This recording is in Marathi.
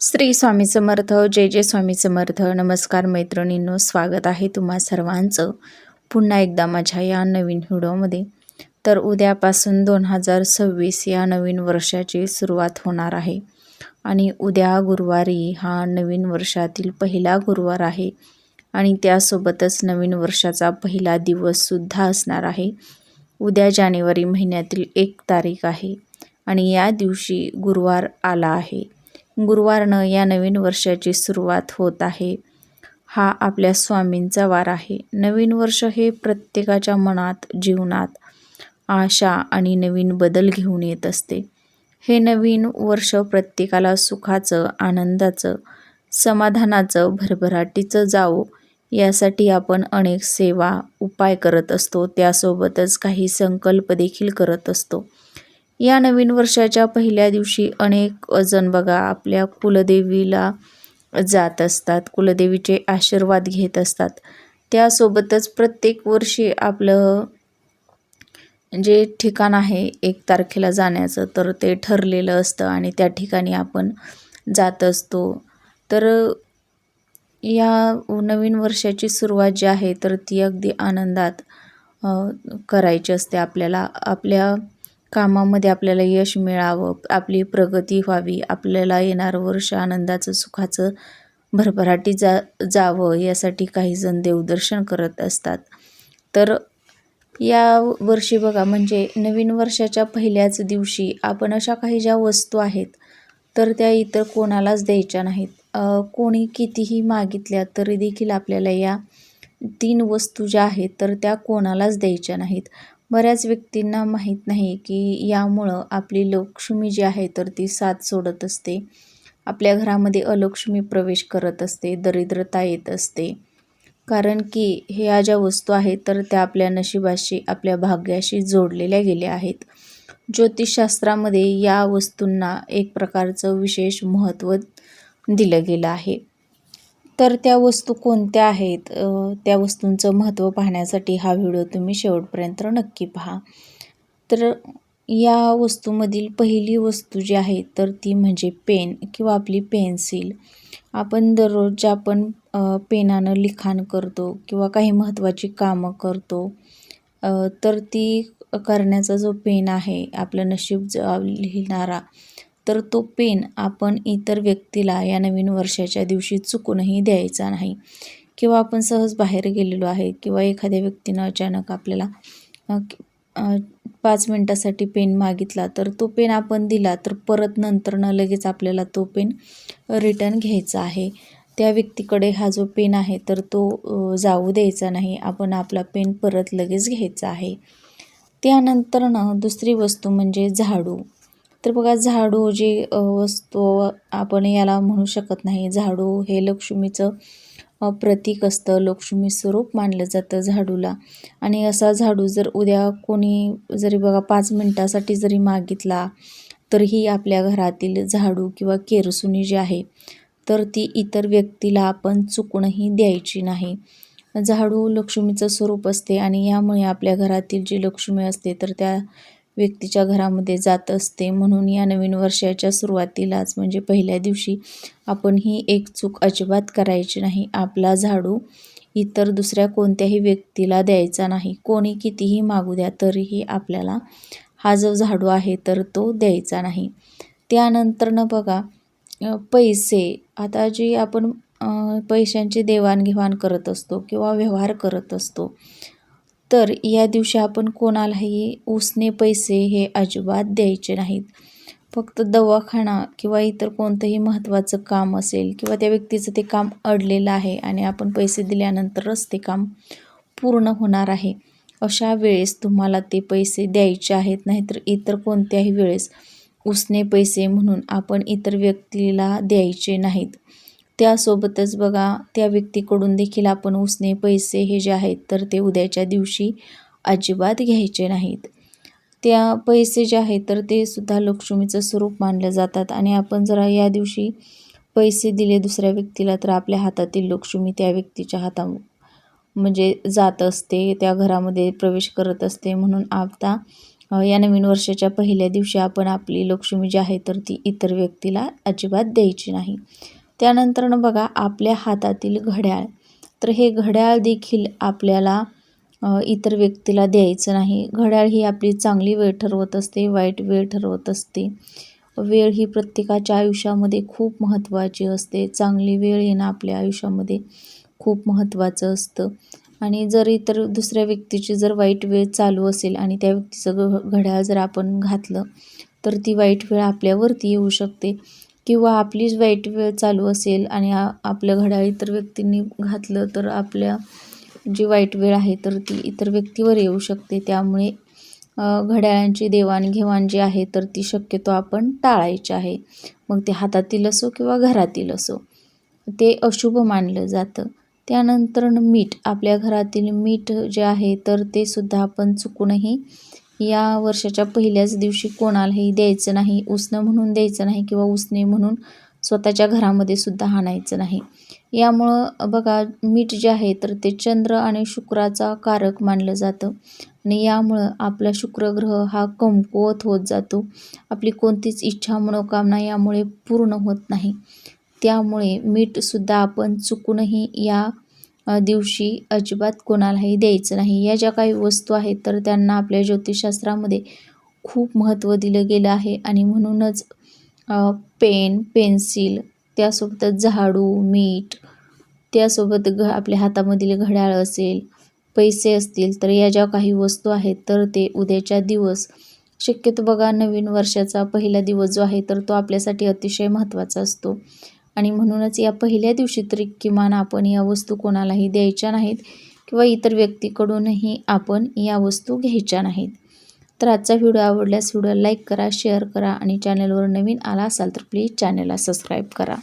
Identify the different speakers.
Speaker 1: श्री स्वामी समर्थ जय जय स्वामी समर्थ. नमस्कार मैत्रिणींनो स्वागत आहे तुम्हा सर्वांचं पुन्हा एकदा माझ्या या नवीन व्हिडिओमध्ये. तर उद्यापासून दोन हजार सव्वीस या नवीन वर्षाची सुरुवात होणार आहे. आणि उद्या गुरुवारी हा नवीन वर्षातील पहिला गुरुवार आहे. आणि त्यासोबतच नवीन वर्षाचा पहिला दिवससुद्धा असणार आहे. उद्या जानेवारी महिन्यातील एक तारीख आहे. आणि या दिवशी गुरुवार आला आहे. गुरुवारनं या नवीन वर्षाची सुरुवात होत आहे. हा आपल्या स्वामींचा वार आहे. नवीन वर्ष हे प्रत्येकाच्या मनात जीवनात आशा आणि नवीन बदल घेऊन येत असते. हे नवीन वर्ष प्रत्येकाला सुखाचं आनंदाचं समाधानाचं भरभराटीचं जावो यासाठी आपण अनेक सेवा उपाय करत असतो. त्यासोबतच काही संकल्प देखील करत असतो. या नवीन वर्षाच्या पहिल्या दिवशी अनेक जण बघा आपल्या कुलदेवीला जात असतात कुलदेवीचे आशीर्वाद घेत असतात. त्यासोबतच प्रत्येक वर्षी आपलं जे ठिकाण आहे एक तारखेला जाण्याचं तर ते ठरलेलं असतं आणि त्या ठिकाणी आपण जात असतो. तर या नवीन वर्षाची सुरुवात जी आहे तर ती अगदी आनंदात करायची असते आपल्याला. आपल्या कामामध्ये आपल्याला यश मिळावं आपली प्रगती व्हावी आपल्याला येणारं वर्ष आनंदाचं सुखाचं भरभराटी जा जावं यासाठी काहीजण देवदर्शन करत असतात. तर या वर्षी बघा म्हणजे नवीन वर्षाच्या पहिल्याच दिवशी आपण अशा काही ज्या वस्तू आहेत तर त्या इतर कोणालाच द्यायच्या नाहीत. कोणी कितीही मागितल्या तरी देखील आपल्याला या तीन वस्तू ज्या आहेत तर त्या कोणालाच द्यायच्या नाहीत. बऱ्याच व्यक्तींना माहीत नाही की यामुळं आपली लक्ष्मी जी आहे तर ती साथ सोडत असते. आपल्या घरामध्ये अलक्ष्मी प्रवेश करत असते दरिद्रता येत असते. कारण की ह्या ज्या वस्तू आहेत तर त्या आपल्या नशिबाशी आपल्या भाग्याशी जोडलेल्या गेल्या आहेत. ज्योतिषशास्त्रामध्ये या वस्तूंना एक प्रकारचं विशेष महत्त्व दिलं गेलं आहे. तर त्या वस्तू कोणत्या आहेत? त्या वस्तूंचं महत्त्व पाहण्यासाठी हा व्हिडिओ तुम्ही शेवटपर्यंत नक्की पहा. तर या वस्तूमधील पहिली वस्तू जी आहे तर ती म्हणजे पेन किंवा आपली पेन्सिल. आपण दररोज ज्या आपण पेनानं लिखाण करतो किंवा काही महत्त्वाची कामं करतो तर ती करण्याचा जो पेन आहे आपलं नशीब लिहिणारा तर तो पेन आपण इतर व्यक्तीला या नवीन वर्षाच्या दिवशी चुकूनही द्यायचा नाही. किंवा आपण सहज बाहेर गेलेलो आहे किंवा एखाद्या व्यक्तीनं अचानक आपल्याला पाच मिनटासाठी पेन मागितला तर तो पेन आपण दिला तर परत नंतरनं लगेच आपल्याला तो पेन रिटर्न घ्यायचा आहे. त्या व्यक्तीकडे हा जो पेन आहे तर तो जाऊ द्यायचा नाही. आपण आपला पेन परत लगेच घ्यायचा आहे. त्यानंतरनं दुसरी वस्तू म्हणजे झाडू. तर बघा झाडू जे वस्तू आपण याला म्हणू शकत नाही. झाडू हे लक्ष्मीचं प्रतीक असतं. लक्ष्मी स्वरूप मानलं जातं झाडूला. आणि असा झाडू जर उद्या कोणी जरी बघा पाच मिनटासाठी जरी मागितला तरीही आपल्या घरातील झाडू किंवा केरसुनी जी आहे तर ती इतर व्यक्तीला आपण चुकूनही द्यायची नाही. झाडू लक्ष्मीचं स्वरूप असते आणि यामुळे आपल्या घरातील जी लक्ष्मी असते तर त्या व्यक्तीच्या घरामध्ये जात असते. म्हणून या नवीन वर्षाच्या सुरुवातीलाच म्हणजे पहिल्या दिवशी आपण ही एक चूक अजिबात करायची नाही. आपला झाडू इतर दुसऱ्या कोणत्याही व्यक्तीला द्यायचा नाही. कोणी कितीही मागू द्या तरीही आपल्याला हा जो झाडू आहे तर तो द्यायचा नाही. त्यानंतरनं बघा पैसे. आता जी आपण पैशांची देवाणघेवाण करत असतो किंवा व्यवहार करत असतो तर या दिवशी आपण कोणालाही उसने पैसे हे अजिबात द्यायचे नाहीत. फक्त दवाखाना किंवा इतर कोणतंही महत्त्वाचं काम असेल किंवा त्या व्यक्तीचं ते काम अडलेलं आहे आणि आपण पैसे दिल्यानंतरच ते काम पूर्ण होणार आहे अशा वेळेस तुम्हाला ते पैसे द्यायचे आहेत नाहीतर इतर कोणत्याही वेळेस उसने पैसे म्हणून आपण इतर व्यक्तीला द्यायचे नाहीत. त्यासोबतच बघा त्या व्यक्तीकडून देखील आपण उसने पैसे हे जे आहेत तर ते उद्याच्या दिवशी अजिबात घ्यायचे नाहीत. त्या पैसे जे आहेत तर ते सुद्धा लक्ष्मीचं स्वरूप मानलं जातात आणि आपण जरा या दिवशी पैसे दिले दुसऱ्या व्यक्तीला तर आपल्या हातातील लक्ष्मी त्या व्यक्तीच्या हाता म्हणजे जात असते त्या घरामध्ये प्रवेश करत असते. म्हणून आता या नवीन वर्षाच्या पहिल्या दिवशी आपण आपली लक्ष्मी जी आहे तर ती इतर व्यक्तीला अजिबात द्यायची नाही. त्यानंतरनं बघा आपल्या हातातील घड्याळ. तर हे घड्याळ देखील आपल्याला इतर व्यक्तीला द्यायचं नाही. घड्याळ ही आपली चांगली वेळ ठरवत असते वाईट वेळ ठरवत असते. वेळ ही प्रत्येकाच्या आयुष्यामध्ये खूप महत्त्वाची असते. चांगली वेळ येणं आपल्या आयुष्यामध्ये खूप महत्त्वाचं असतं. आणि जर इतर दुसऱ्या व्यक्तीची जर वाईट वेळ चालू असेल आणि त्या व्यक्तीचं घ घड्याळ जर आपण घातलं तर ती वाईट वेळ आपल्यावरती येऊ शकते. किंवा आपलीच वाईट वेळ चालू असेल आणि आपल्या आपलं घड्याळ इतर व्यक्तींनी घातलं तर आपल्या जी वाईट वेळ आहे तर ती इतर व्यक्तीवर येऊ शकते. त्यामुळे घड्याळांची देवाणघेवाण जी आहे तर ती शक्यतो आपण टाळायची आहे. मग ते हातातील असो किंवा घरातील असो ते अशुभ मानलं जातं. त्यानंतर मीठ आपल्या घरातील मीठ जे आहे तर ते सुद्धा आपण चुकूनही या वर्षाच्या पहिल्याच दिवशी कोणालाही द्यायचं नाही उसणं म्हणून द्यायचं नाही किंवा उसणे म्हणून स्वतःच्या घरामध्ये सुद्धा आणायचं नाही. यामुळं बघा मीठ जे आहे तर ते चंद्र आणि शुक्राचा कारक मानलं जातं. आणि यामुळं आपला शुक्रग्रह हा कमकुवत होत जातो. आपली कोणतीच इच्छा मनोकामना यामुळे पूर्ण होत नाही. त्यामुळे मीठसुद्धा आपण चुकूनही या दिवशी अजिबात कोणालाही द्यायचं नाही. या ज्या काही वस्तू आहेत तर त्यांना आपल्या ज्योतिषशास्त्रामध्ये खूप महत्त्व दिलं गेलं आहे. आणि म्हणूनच पेन पेन्सिल त्यासोबतच झाडू मीठ त्यासोबत घ आपल्या हातामधील घड्याळ असेल पैसे असतील तर या ज्या काही वस्तू आहेत तर ते उद्याच्या दिवस शक्यतो बघा नवीन वर्षाचा पहिला दिवस जो आहे तर तो आपल्यासाठी अतिशय महत्त्वाचा असतो. आणि म्हणूनच या पहिल्या दिवशी तरी किमान आपण या वस्तू कोणालाही द्यायच्या नाहीत किंवा इतर व्यक्तीकडूनही आपण या वस्तू घ्यायच्या नाहीत. तर आजचा व्हिडिओ आवडल्यास व्हिडिओ लाईक करा शेअर करा आणि चॅनलवर नवीन आला असाल तर प्लीज चॅनलला सबस्क्राईब करा.